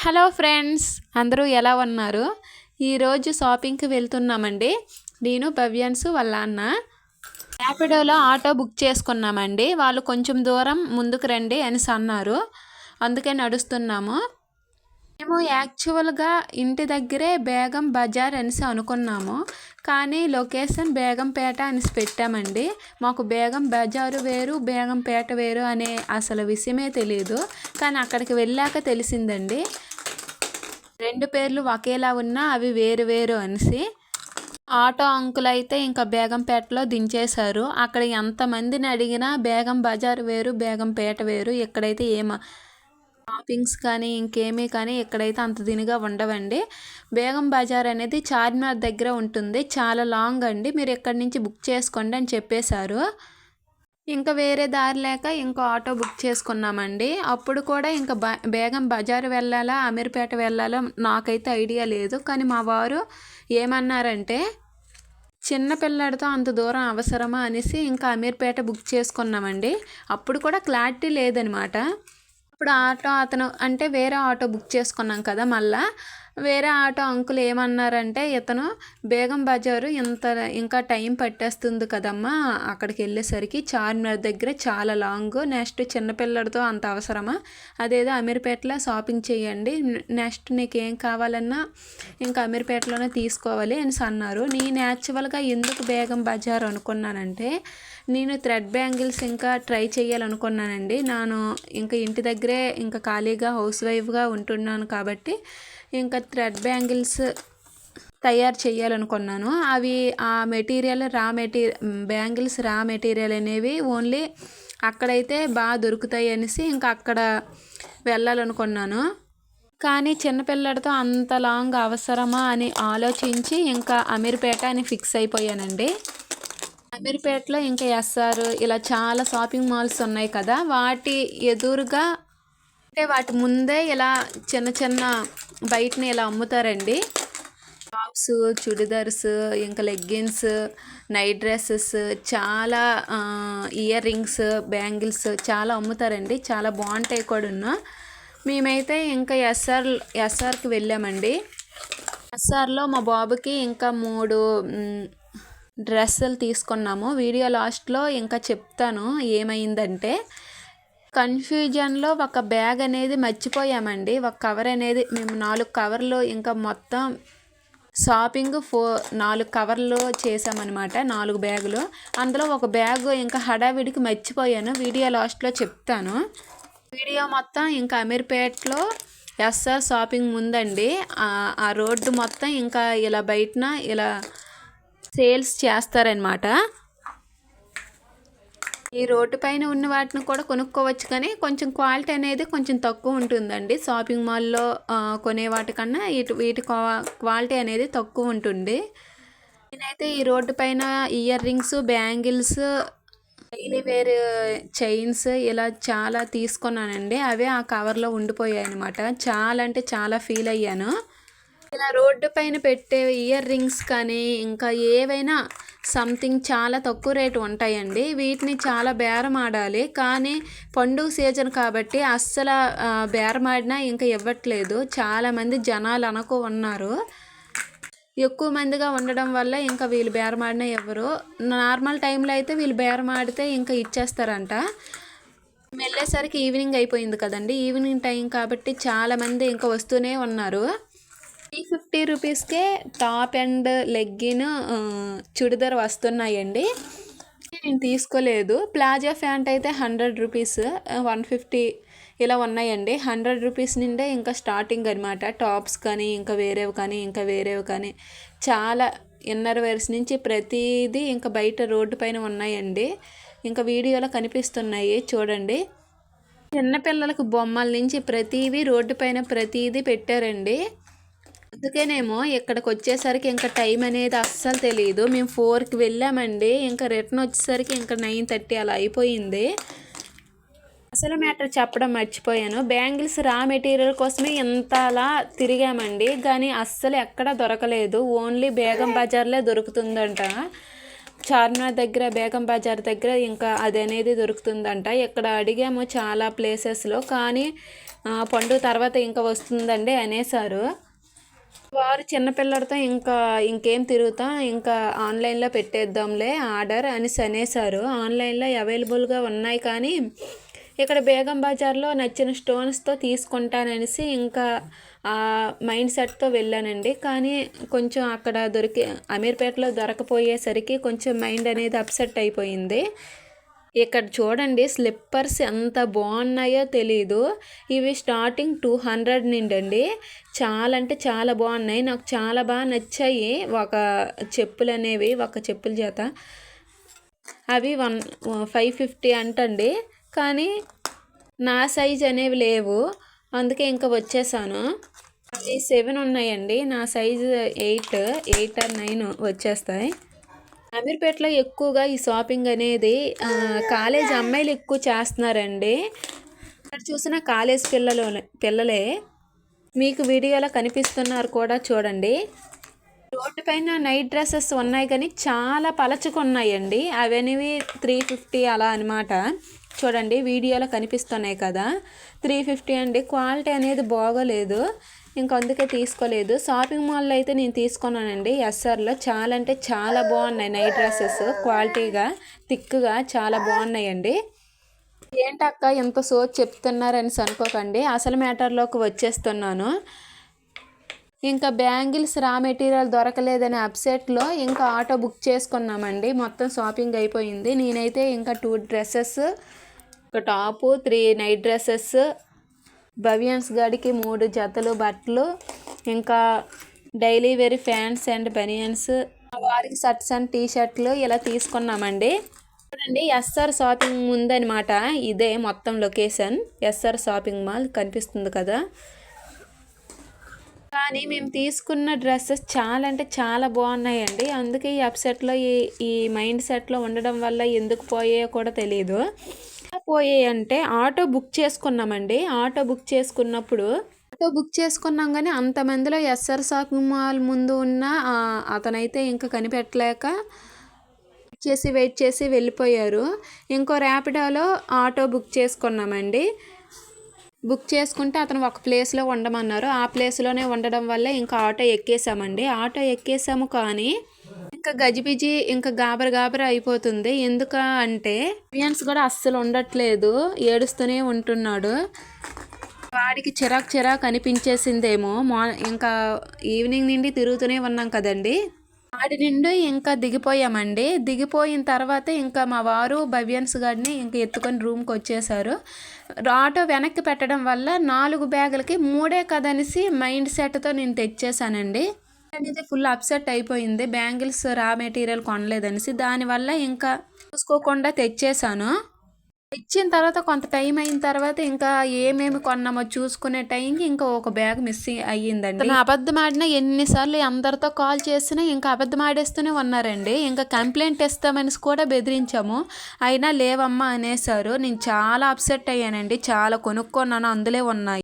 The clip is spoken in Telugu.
హలో ఫ్రెండ్స్ అందరూ ఎలా ఉన్నారు? ఈరోజు షాపింగ్కి వెళ్తున్నామండి. నేను భవ్యాన్స్ వాళ్ళ అన్న. ర్యాపిడోలో ఆటో బుక్ చేసుకున్నామండి. వాళ్ళు కొంచెం దూరం ముందుకు రండి అనేసి అన్నారు. అందుకే నడుస్తున్నాము. మేము యాక్చువల్గా ఇంటి దగ్గరే బేగం బజార్ అనేసి అనుకున్నాము. కానీ లొకేషన్ బేగంపేట అనేసి పెట్టామండి. మాకు బేగం బజారు వేరు బేగంపేట వేరు అనే అసలు విషయమే తెలియదు కానీ అక్కడికి వెళ్ళాక తెలిసిందండి. రెండు పేర్లు ఒకేలా ఉన్నా అవి వేరు వేరు అనేసి ఆటో అంకుల్ అయితే ఇంకా బేగంపేటలో దించేశారు. అక్కడ ఎంతమందిని అడిగినా బేగం బజార్ వేరు బేగంపేట వేరు. ఇక్కడైతే ఏమ షాపింగ్స్ కానీ ఇంకేమీ కానీ ఇక్కడైతే అంత దినిగా ఉండవండి. బేగం బజార్ అనేది చార్మినార్ దగ్గర ఉంటుంది. చాలా లాంగ్ అండి. మీరు ఎక్కడి నుంచి బుక్ చేసుకోండి అని చెప్పేశారు. ఇంకా వేరే దారి లేక ఇంకో ఆటో బుక్ చేసుకున్నామండి. అప్పుడు కూడా ఇంకా బ బేగం బజార్ వెళ్ళాలా అమీర్పేట వెళ్ళాలా నాకైతే ఐడియా లేదు. కానీ మా వారు ఏమన్నారంటే చిన్న పిల్లడితో అంత దూరం అవసరమా అనేసి ఇంకా అమీర్పేట బుక్ చేసుకున్నామండి. అప్పుడు కూడా క్లారిటీ లేదనమాట. ఇప్పుడు ఆటో అతను అంటే వేరే ఆటో బుక్ చేసుకున్నాం కదా మళ్ళా. వేరే ఆటో అంకుల్ ఏమన్నారంటే ఇతను బేగం బజారు ఇంత ఇంకా టైం పట్టేస్తుంది కదమ్మా అక్కడికి వెళ్ళేసరికి చార్మినార్ దగ్గర చాలా లాంగ్ నెక్స్ట్ చిన్నపిల్లడితో అంత అవసరమా అదేదో అమీర్పేటలో షాపింగ్ చేయండి నెక్స్ట్ నీకు ఏం కావాలన్నా ఇంకా అమీర్పేటలోనే తీసుకోవాలి అని అన్నారు. నేను యాక్చువల్గా ఎందుకు బేగం బజార్ అనుకున్నానంటే నేను థ్రెడ్ బ్యాంగిల్స్ ఇంకా ట్రై చేయాలనుకున్నానండి. నేను ఇంకా ఇంటి దగ్గరే ఇంకా ఖాళీగా హౌస్ వైఫ్గా ఉంటున్నాను కాబట్టి ఇంకా థ్రెడ్ బ్యాంగిల్స్ తయారు చేయాలనుకున్నాను. అవి ఆ material raw material bangles raw material అనేవి ఓన్లీ అక్కడైతే బాగా దొరుకుతాయి అనేసి ఇంకా అక్కడ వెళ్ళాలనుకున్నాను. కానీ చిన్నపిల్లడితో అంత లాంగ్ అవసరమా అని ఆలోచించి ఇంకా అమీర్పేట అని ఫిక్స్ అయిపోయానండి. అమీర్పేటలో ఇంకా ఎస్ఆర్ ఇలా చాలా షాపింగ్ మాల్స్ ఉన్నాయి కదా వాటి ఎదురుగా అంటే వాటి ముందే ఇలా చిన్న చిన్న బయటని ఇలా అమ్ముతారండి. టాప్స్ చుడిదార్స్ ఇంకా లెగ్గిన్స్ నైట్ డ్రెస్సెస్ చాలా ఇయర్ రింగ్స్ బ్యాంగిల్స్ చాలా అమ్ముతారండి. చాలా బాగుంటాయి కూడా మేమైతే ఇంకా ఎస్ఆర్ ఎస్ఆర్కి వెళ్ళామండి. ఎస్ఆర్లో మా బాబుకి ఇంకా మూడు డ్రెస్సులు తీసుకున్నాము. వీడియో లాస్ట్లో ఇంకా చెప్తాను ఏమైందంటే కన్ఫ్యూజన్లో ఒక బ్యాగ్ అనేది మర్చిపోయామండి. ఒక కవర్ అనేది మేము నాలుగు కవర్లు ఇంకా మొత్తం షాపింగ్ ఫో నాలుగు కవర్లు చేసామన్నమాట నాలుగు బ్యాగులు. అందులో ఒక బ్యాగ్ ఇంకా హడావిడికి మర్చిపోయాను. వీడియో లాస్ట్లో చెప్తాను. వీడియో మొత్తం ఇంకా అమీర్పేట్లో ఎస్ఆర్ షాపింగ్ ముందండి. ఆ రోడ్డు మొత్తం ఇంకా ఇలా బయటన ఇలా సేల్స్ చేస్తారనమాట ఈ రోడ్డు పైన ఉన్న వాటిని కూడా కొనుక్కోవచ్చు కానీ కొంచెం క్వాలిటీ అనేది కొంచెం తక్కువ ఉంటుందండి. షాపింగ్ మాల్లో కొనే వాటికన్నా ఇటు వీటి క్వాలిటీ అనేది తక్కువ ఉంటుంది. నేనైతే ఈ రోడ్డు పైన earrings bangles daily wear chains ఇలా చాలా తీసుకున్నానండి. అవే ఆ కవర్లో ఉండిపోయాయి అనమాట చాలా అంటే చాలా ఫీల్ అయ్యాను. ఇలా రోడ్డు పైన పెట్టే ఇయర్ రింగ్స్ కానీ ఇంకా ఏవైనా సంథింగ్ చాలా తక్కువ రేటు ఉంటాయండి. వీటిని చాలా బేరం ఆడాలి. కానీ పండుగ సీజన్ కాబట్టి అస్సలు బేరం ఆడినా ఇంకా ఇవ్వట్లేదు. చాలామంది జనాలు అనుకో ఉన్నారు. ఎక్కువ మందిగా ఉండడం వల్ల ఇంకా వీళ్ళు బేరమాడినా ఇవ్వరు. నార్మల్ టైంలో అయితే వీళ్ళు బేరమాడితే ఇంకా ఇచ్చేస్తారంట. వెళ్ళేసరికి ఈవినింగ్ అయిపోయింది కదండి. ఈవినింగ్ టైం కాబట్టి చాలామంది ఇంకా వస్తూనే ఉన్నారు. త్రీ ఫిఫ్టీ రూపీస్కే టాప్ అండ్ లెగ్గిన్ చుడిదార్ వస్తున్నాయండి. నేను తీసుకోలేదు. ప్లాజా ప్యాంట్ అయితే హండ్రెడ్ రూపీస్ వన్ ఫిఫ్టీ ఇలా ఉన్నాయండి. హండ్రెడ్ రూపీస్ నుండే ఇంకా స్టార్టింగ్ అనమాట టాప్స్ కానీ ఇంకా వేరేవి కానీ ఇంకా వేరేవి కానీ. చాలా ఇన్నర్ వేర్స్ నుంచి ప్రతిదీ ఇంకా బయట రోడ్డు పైన ఉన్నాయండి. ఇంకా వీడియోలో కనిపిస్తున్నాయి చూడండి. చిన్నపిల్లలకు బొమ్మల నుంచి ప్రతిదీ రోడ్డు పైన ప్రతిదీ పెట్టారండి. అందుకేనేమో ఇక్కడికి వచ్చేసరికి ఇంకా టైం అనేది అస్సలు తెలియదు మేము ఫోర్కి వెళ్ళామండి. ఇంకా రిటర్న్ వచ్చేసరికి ఇంకా నైన్ థర్టీ అలా అయిపోయింది. అసలు మ్యాటర్ చెప్పడం మర్చిపోయాను. బ్యాంగిల్స్ రా మెటీరియల్ కోసమే ఇంత అలా తిరిగామండి. కానీ అస్సలు ఎక్కడ దొరకలేదు. ఓన్లీ బేగం బజార్లే దొరుకుతుందంట. చార్మినార్ దగ్గర బేగం బజార్ దగ్గర ఇంకా అది అనేది దొరుకుతుందంట. ఇక్కడ అడిగాము చాలా ప్లేసెస్లో కానీ పండుగ తర్వాత ఇంకా వస్తుందండి అనేసారు. వారు చిన్నపిల్లడితో ఇంకా ఇంకేం తిరుగుతా ఇంకా ఆన్లైన్లో పెట్టేద్దాంలే ఆర్డర్ అని అనేసారు ఆన్లైన్లో అవైలబుల్గా ఉన్నాయి కానీ ఇక్కడ బేగం బజార్లో నచ్చిన స్టోన్స్తో తీసుకుంటాననేసి ఇంకా ఆ మైండ్ సెట్తో వెళ్ళానండి. కానీ కొంచెం అక్కడ దొరికి అమీర్పేటలో దొరకపోయేసరికి కొంచెం మైండ్ అనేది అప్సెట్ అయిపోయింది. ఇక్కడ చూడండి స్లిప్పర్స్ ఎంత బాగున్నాయో తెలీదు. ఇవి స్టార్టింగ్ టూ హండ్రెడ్ నుండండి. చాలా అంటే చాలా బాగున్నాయి. నాకు చాలా బాగా నచ్చాయి. ఒక చెప్పులు అనేవి ఒక చెప్పుల చేత అవి వన్ ఫైవ్ ఫిఫ్టీ అంటండి. కానీ నా సైజ్ అనేవి లేవు. అందుకే ఇంకా వచ్చేసాను. అవి సెవెన్ ఉన్నాయండి. నా size eight eight or nine వచ్చేస్తాయి. అమీర్పేటలో ఎక్కువగా ఈ షాపింగ్ అనేది కాలేజ్ అమ్మాయిలు ఎక్కువ చేస్తున్నారండి. ఇక్కడ చూసిన కాలేజ్ పిల్లలు పిల్లలే మీకు వీడియోలో కనిపిస్తున్నారు కూడా చూడండి. రోడ్డు పైన నైట్ డ్రెస్సెస్ ఉన్నాయి కానీ చాలా పలచుకున్నాయండి. అవన్నీ త్రీ ఫిఫ్టీ అలా అనమాట చూడండి వీడియోలో కనిపిస్తున్నాయి కదా. త్రీ ఫిఫ్టీ అండి. క్వాలిటీ అనేది బాగోలేదు. ఇంకా అందుకే తీసుకోలేదు. షాపింగ్ మాల్లో అయితే నేను తీసుకున్నానండి. ఎస్ఆర్లో చాలా అంటే చాలా బాగున్నాయి. నైట్ డ్రెస్సెస్ క్వాలిటీగా థిక్గా చాలా బాగున్నాయండి. ఏంటక్క ఎంత సో చెప్తున్నారని అనుకోకండి అసలు మ్యాటర్లోకి వచ్చేస్తున్నాను. ఇంకా బ్యాంగిల్స్ రా మెటీరియల్ దొరకలేదనే అప్సెట్లో ఇంకా ఆటో బుక్ చేసుకున్నామండి. మొత్తం షాపింగ్ అయిపోయింది. నేనైతే ఇంకా టూ డ్రెస్సెస్ ఒక టాపు త్రీ నైట్ డ్రెస్సెస్ భవ్యాన్స్ గడికి మూడు జతలు బట్టలు ఇంకా daily wear pants and banians. వారికి షర్ట్స్ అండ్ టీ షర్ట్లు ఇలా తీసుకున్నామండి. చూడండి ఎస్ఆర్ షాపింగ్ ముందనమాట ఇదే మొత్తం లొకేషన్. ఎస్ఆర్ షాపింగ్ మాల్ కనిపిస్తుంది కదా. కానీ మేము తీసుకున్న డ్రెస్సెస్ చాలా అంటే చాలా బాగున్నాయండి. అందుకే ఈ అప్సెట్లో ఈ ఈ మైండ్ సెట్లో ఉండడం వల్ల ఎందుకు పోయాయో కూడా తెలియదు పోయాయి అంటే ఆటో బుక్ చేసుకున్నామండి. ఆటో బుక్ చేసుకున్నప్పుడు ఆటో బుక్ చేసుకున్నాం కానీ అంతమందిలో ఎస్ఆర్ షాపింగ్ మాల్ ముందు ఉన్న అతనైతే ఇంకా కనిపెట్టలేక చేసి వెయిట్ చేసి వెళ్ళిపోయారు. ఇంకో ర్యాపిడోలో ఆటో బుక్ చేసుకున్నామండి. బుక్ చేసుకుంటే అతను ఒక ప్లేస్లో ఉండమన్నారు. ఆ ప్లేస్లోనే ఉండడం వల్ల ఇంకా ఆటో ఎక్కేసామండి. ఆటో ఎక్కేసాము కానీ ఇంకా గజిబిజి ఇంకా గాబర గాబర అయిపోతుంది. ఎందుక అంటే బియన్స్ కూడా అస్సలు ఉండట్లేదు. ఏడుస్తూనే ఉంటున్నాడు. వాడికి చిరాకు చిరాకు అనిపించేసిందేమో. మా ఇంకా ఈవినింగ్ నుండి తిరుగుతూనే ఉన్నాం కదండి. వాడి నుండి ఇంకా దిగిపోయామండి. దిగిపోయిన తర్వాత ఇంకా మా వారు భవ్యన్స్ గారిని ఇంకా ఎత్తుకొని రూమ్కి వచ్చేసారు. ఆటో వెనక్కి పెట్టడం వల్ల నాలుగు బ్యాగులకి మూడే కదనేసి మైండ్ సెట్తో నేను తెచ్చేసానండి. అనేది ఫుల్ అప్సెట్ అయిపోయింది. బ్యాంగిల్స్ రా మెటీరియల్ కొనలేదనేసి దానివల్ల ఇంకా చూసుకోకుండా తెచ్చేసాను తెచ్చిన తర్వాత కొంత టైం అయిన తర్వాత ఇంకా ఏమేమి కొన్నామో చూసుకునే టైంకి ఇంకా ఒక బ్యాగ్ మిస్ అయ్యిందండి. తను అబద్ధం ఆడినా ఎన్నిసార్లు అందరితో కాల్ చేసినా ఇంకా అబద్ధం ఆడేస్తూనే ఉన్నారండి. ఇంకా కంప్లైంట్ ఇస్తామని కూడా బెదిరించాము. అయినా లేవమ్మా అనేసారు నేను చాలా అప్సెట్ అయ్యానండి. చాలా కొనుక్కున్నాను. అందులో ఉన్నాయి.